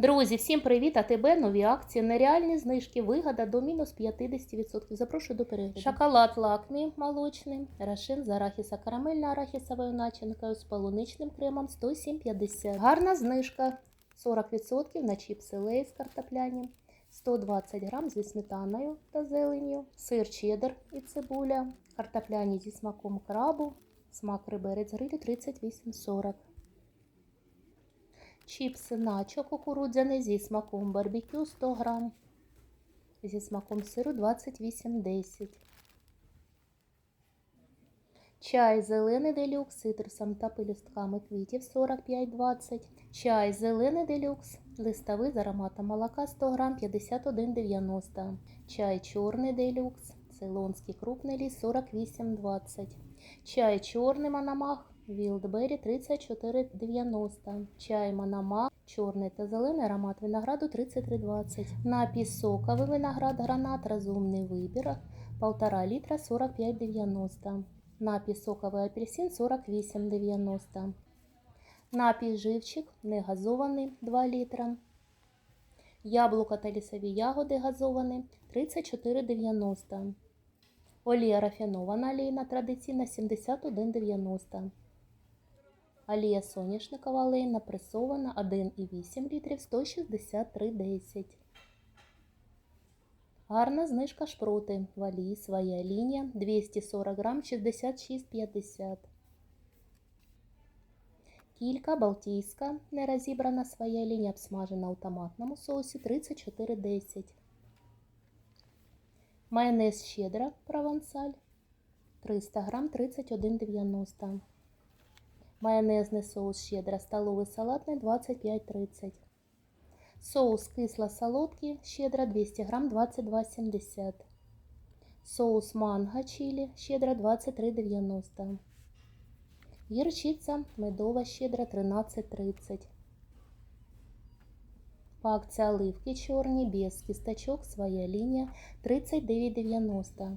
Друзі, всім привіт! А тебе нові акції, нереальні знижки, вигода до мінус 50%. Запрошую до перегляду. Шоколад лакмі молочний, рашин з арахіса, карамельна арахісовою начинкою з полуничним кремом 107,50. Гарна знижка 40% на чіпси лейс картопляні, 120 грам зі сметаною та зеленню, сир чеддер і цибуля, картопляні зі смаком крабу, смак риберець грилю 38,40. Чіпси начо кукурудзяне зі смаком барбекю 100 грам. Зі смаком сиру 28,10. Чай зелений делюкс з цитрусом та пелюстками квітів 45,20. Чай зелений делюкс листовий з ароматом молока 100 грам 51,90. Чай чорний делюкс цейлонський крупний ліс 48,20. Чай чорний мономах Вілдбері 34,90. Чай Манама, чорний та зелений аромат винограду 33,20. Напій соковий виноград гранат, розумний вибір 1,5 літра 45,90. Напій соковий апельсин 48,90. Напій живчик негазований 2 літра. Яблука та лісові ягоди газовані 34,90. Олія рафінована олійна традиційна 71,90. Олія соняшникова олейна пресована 1,8 літрів 163,10. Гарна знижка шпроти. Валії своя лінія 240 грам 66,50. Кілька балтійська нерозібрана своя лінія обсмажена у томатному соусі 34,10. Майонез щедра провансаль 300 грам 31,90. Майонезний соус щедра столовий салатний 25,30. Соус кисло-солодкий щедра 200 грам 22,70. Соус манго чили щедра 23,90. Гірчиця медова щедра 13,30. По оливки чорні без кісточок своя лінія 39,90.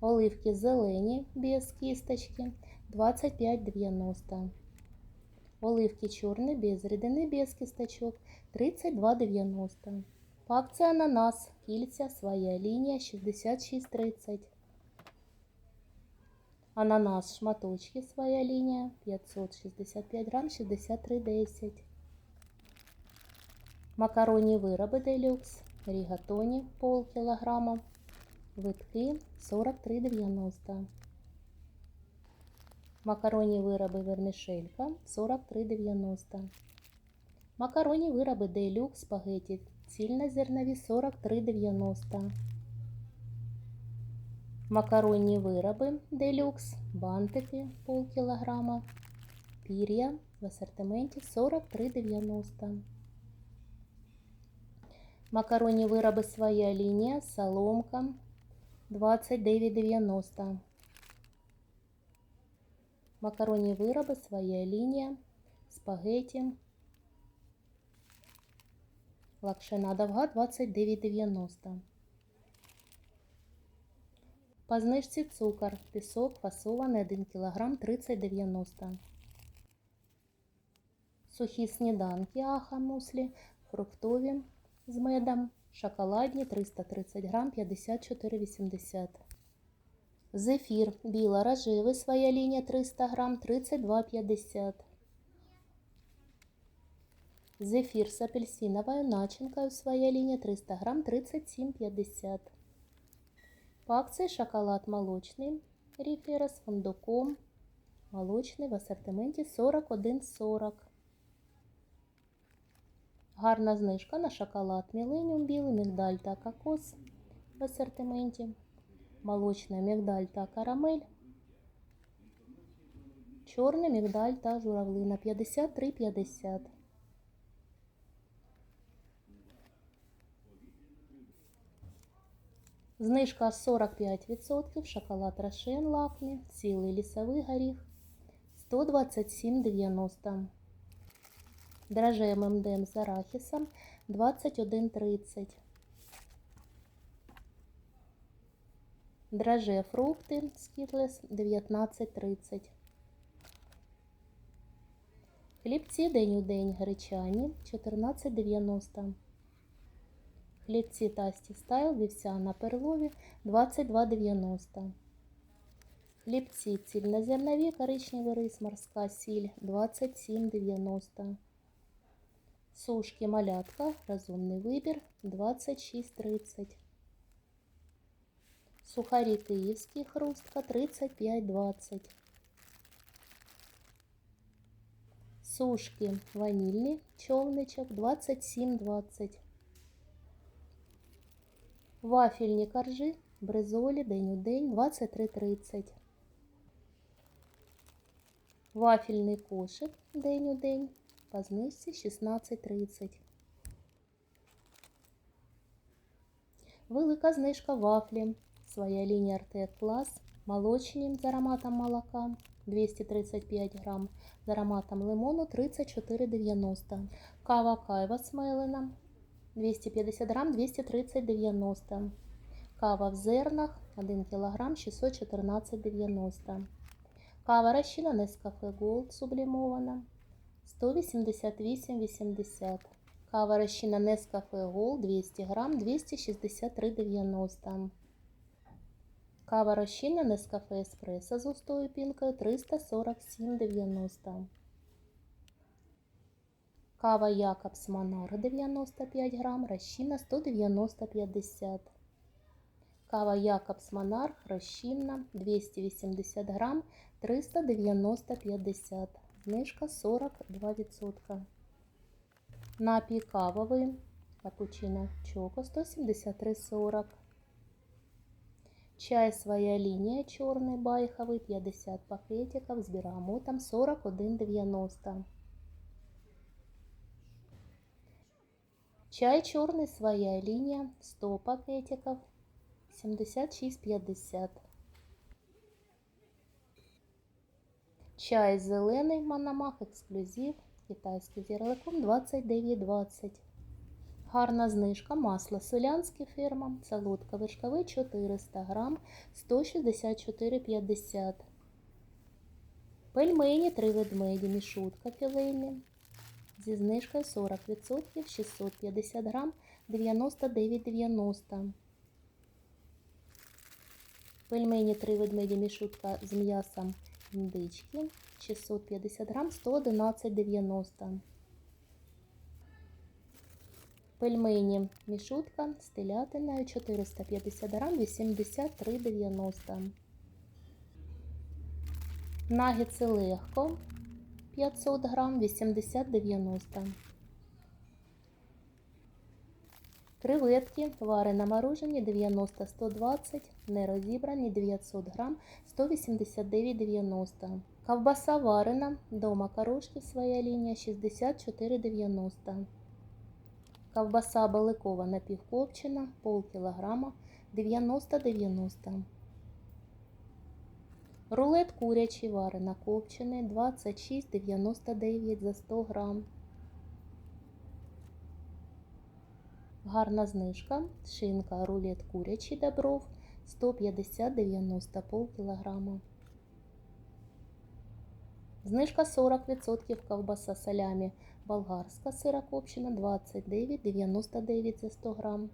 Оливки зелені без кісточки 25,90. Оливки чорні без рідини без кісточок 32,90. По акції ананас кільця своя лінія 66,30. Ананас шматочки своя лінія 565 грам 63,10. Макаронні вироби делюкс, рігатоні пол кілограма, витки 43,90. Макаронні вироби вермішелька 43,90. Макаронні вироби делюкс спагеті цільнозернові 43,90. Макаронні вироби делюкс, бантики пол кілограма, пір'я в асортименті 43,90. Макаронні вироби своя лінія, соломка 29,90. Макаронні вироби своя лінія, спагеті. Лакшина довга 29,90. По знижці цукор, пісок фасований 1 кг 30,90. Сухі сніданки аха муслі, фруктові з медом, шоколадні 330 грам 54,80. Зефір біла рожевий, своя лінія 300 грам 32,50. Зефір з апельсиновою начинкою, своя лінія 300 грам 37,50. По акції шоколад молочний, ріфера з фундуком, молочний в асортименті 41,40. Гарна знижка на шоколад Міленіум білий, мігдаль та кокос в асортименті. Молочна мігдаль та карамель. Чорний мігдаль та журавлина 53,50. Знижка 45%. Шоколад Рошен Лакмі, цілий лісовий горіх 127,90. Драже ММДМ з арахісом 21,30. Драже фрукти Скітлес 19,30. Хлібці день у день гречані 14,90. Хлібці Тасті Стайл вівсяна перлові 22,90. Хлібці цільнозернові коричневий рис морська сіль 27,90. Сушки малятка розумний вибір 26,30. Сухарі київські хрустка 35,20. Сушки ванільні човничок 27,20. Вафельні коржі бризолі день у день 23,30. Вафельний кошик день у день по знижці 16,30. Велика знижка вафлі. Своя лінія Артек Клас. Молочні з ароматом молока 235 грам. З ароматом лимону 34,90. Кава кайва смелена 250 грам 230,90. Кава в зернах 1 кг 614,90. Кава розчина Nescafe Gold сублімована 188,80. Кава розчина Nescafe Gold 200 грам 263,90. Кава розчина Nescafe Espresso з густою пінкою 347,90. Кава Якобс Монарх 95 грам, розчинна 190,50. Кава Якобс Монарх розчинна 280 грам 390,50. Знижка 42%. Напій кавовий капучино Чоко 173,40. Чай своя линия черный байховый 50 пакетиков с бергамотом 41,90. Чай черный своя линия 100 пакетиков 76,50. Чай зелений Мономах ексклюзив китайський з ярликом 29,20. Гарна знижка масло селянське фірма, солодка вершкове 400 грам 164,50. Пельмені три ведмеді мішутка філейні зі знижкою 40% 650 грам 99,90. Пельмені три ведмеді мішутка з м'ясом індички 650 грам 111,90. Пельмені мішутка з телятиною 450 грам 83,90. Нагетси легко 500 грам 80,90. Креветки варене морожені 90-120, не розібрані 900 грам 189,90. Ковбаса варена, дома корошки своя лінія 64,90. Ковбаса баликова напівкопчена, пол кілограма 90-90. Рулет курячий варена копчений 26,99 за 100 грам. Гарна знижка. Шинка рулет курячий добров 150-90 пол кілограма. Знижка 40% ковбаса салямі болгарська сира копчена 29,99 за 100 грам.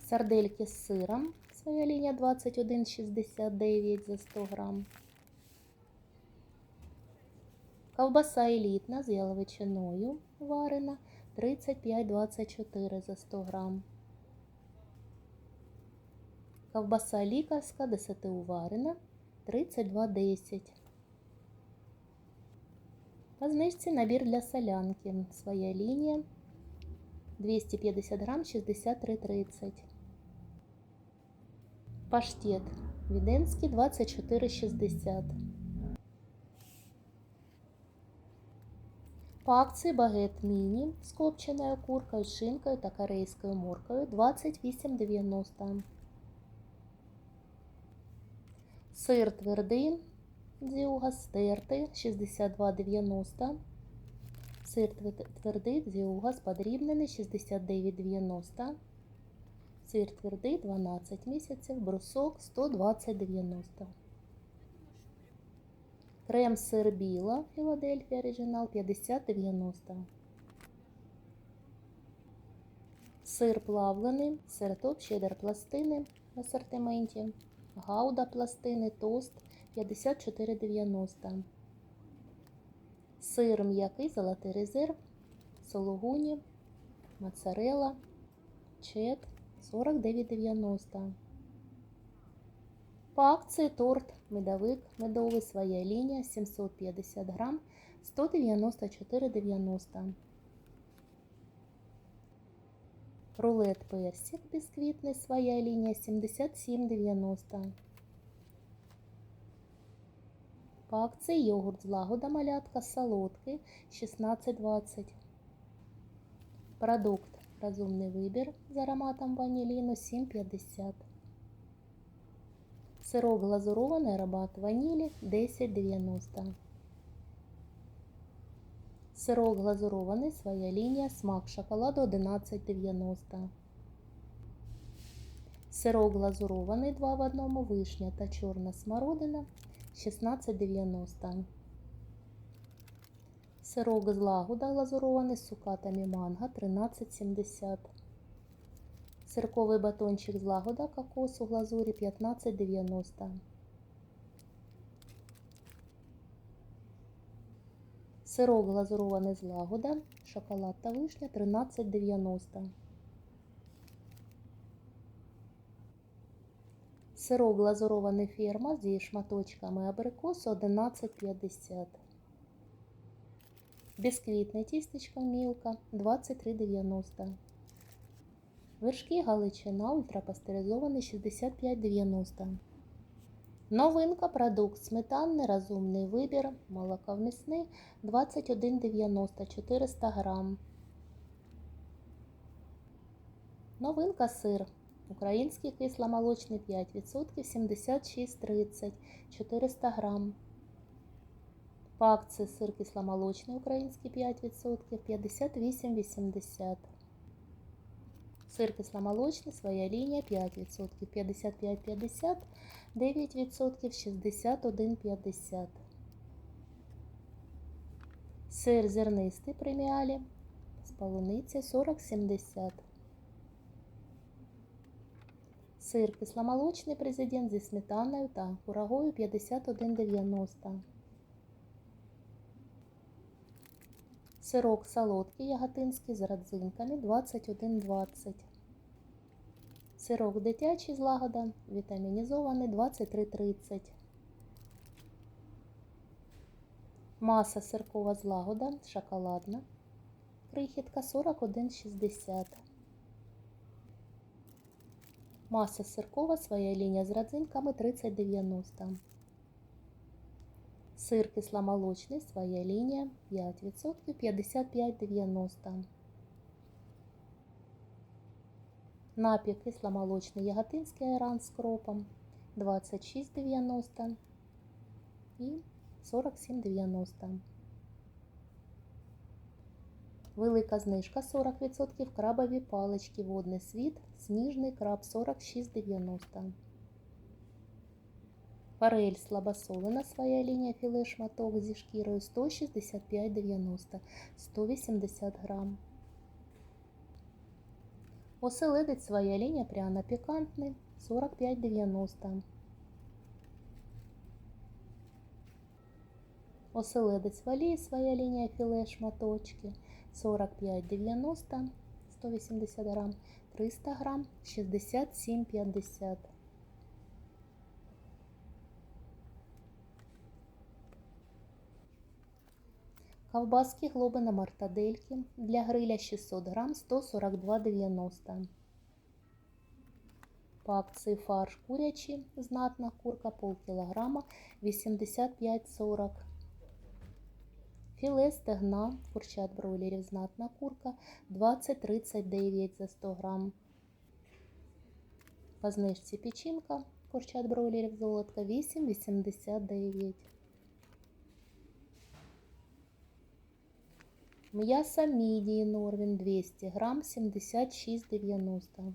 Сардельки з сиром своя лінія 21,69 за 100 грам. Ковбаса елітна з яловичиною варена 35,24 за 100 грам. Ковбаса лікарська 10 варена 32,10. Знижці набір для солянки. Своя лінія 250 грам 63,30. Паштет Віденський 24,60. По акції багет міні з копченою куркою, шинкою та корейською моркою 28,90. Сир твердий дзюга стертий 62,90. Сир твердий дзюга подрібнений 69,90. Сир твердий 12 місяців, брусок 120,90. Крем сир біла Філадельфія Оригінал 50-90. Сир плавлений, сир топ, чеддер пластини в асортименті, гауда пластини, тост 54,90. Сир м'який, золотий резерв, сологуні, моцарелла, чет 49,90. По акції торт медовик медовий своя лінія 750 грам 194,90. Рулет персик бісквітний своя лінія 77,90. Акції йогурт з лагода малятка солодкий 16,20. Продукт розумний вибір з ароматом ваніліну 7,50. Сирок глазурований аромат ванілі 10,90. Сирок глазурований, своя лінія, смак шоколаду 11,90. Сирок глазурований 2 в одному, вишня та чорна смородина 16,90. Сирок з лагуда глазурований з цукатами манго 13,70. Сирковий батончик з лагода кокосу в глазурі 15,90. Сирок глазурований з лагода, шоколад та вишня 13,90. Сирок глазурований ферма зі шматочками абрикосу 11,50. Бісквітне тістечко мілка 23,90. Вершки Галичина ультрапастеризований 65,90. Новинка продукт сметанний розумний вибір, молоковмісний 21,90 400 грам. Новинка сир. Український кисломолочний 5% 76,30 400 грам. По акції сир кисломолочний український 5% 58,80. Сир кисломолочний, своя лінія 5%, 55,50, 9%, 61,50. Сир зернистий преміалі з полуниці 40,70. Сир кисломолочний президент зі сметаною та курагою 51,90. Сирок солодкий яготинський з родзинками 21,20. Сирок дитячий з лагода, вітамінізований 23,30. Маса сиркова з лагода, шоколадна. Крихітка 41,60. Маса сиркова, своя лінія з родзинками 30,90. Сир кисломолочний, своя лінія 5%, 55,90. Напій кисломолочний яготинський айран з кропом 26,90 і 47,90. Велика знижка 40%, крабові палички, водний світ, сніжний краб 46,90. Форель слабосолена, своя лінія філе шматок зі шкірою 165,90, 180 грам. Оселедець своя лінія пряно пікантний 45,90. Оселедець валій своя лінія філе шматочки 45,90, 180 грам, 300 грам, 67,50. Ковбаски глобина мартадельки для гриля 600 грам 142,90. По акції фарш курячий, знатна курка полкілограма 85,40. Філе стегна, курчат бройлерів, знатна курка 20,39 за 100 грам. По знижці печінка, курчат бройлерів золотка 8,89. М'ясо мідії Норвін 200 грам 76,90.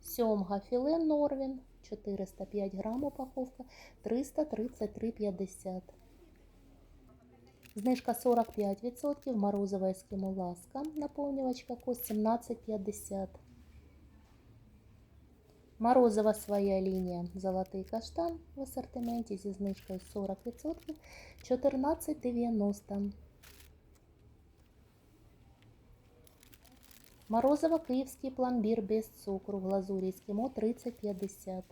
Сьомга філе Норвін 405 грам упаковка 333,50. Знижка 45%, морозова ескимо ласка, наповнювач кокос 17,50. Морозова своя лінія Золотий каштан в асортименті зі знижкою 40% 14,90. Морозова київський пломбір без цукру в глазурі ескимо 30,50.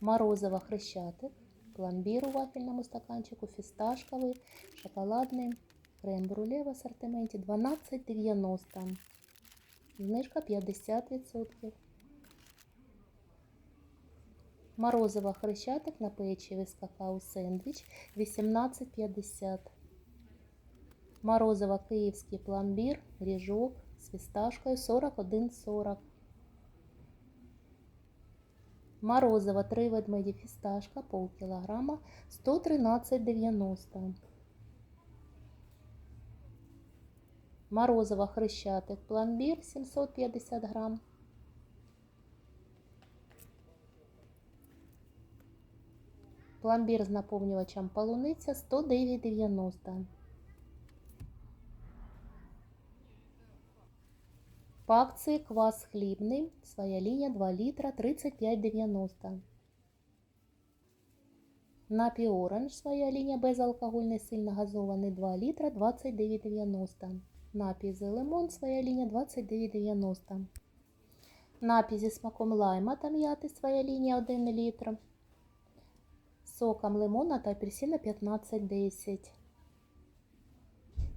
Морозова хрещатик, пломбір у вафельному стаканчику, фісташковий, шоколадний, крем-бруле в асортименті 12,90. Знижка 50%. Морозова хрещатик на печиві з какао сендвіч 18,50. Морозова київський пломбір, ріжок з фісташкою 41,40. Морозова 3 ведмеді фісташка пол кілограма 113,90. Морозова хрещатик пломбір 750 грам. Пломбір з наповнювачем полуниця 109,90. По акції квас хлібний, своя лінія 2 літра 35,90. Напій оранж, своя лінія безалкогольний, сильно газований 2 літра 29,90. Напій з лимон, своя лінія 29,90. Напій зі смаком лайма та м'яти, своя лінія 1 літр. Соком лимона та апельсина 15,10.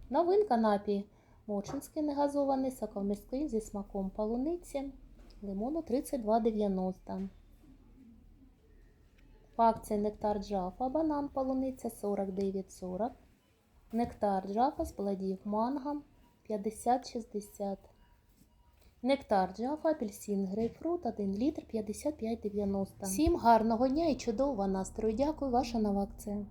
Новинка напій. Моршинський негазований, соковмісткий зі смаком полуниці, лимону 32,90. По акції нектар джафа, банан полуниця 49,40. Нектар джафа з плодів манго 50,60. Нектар джафа, апельсин, грейпфрут 1 літр 55,90. Всім гарного дня і чудового настрою. Дякую, ваша нова акція.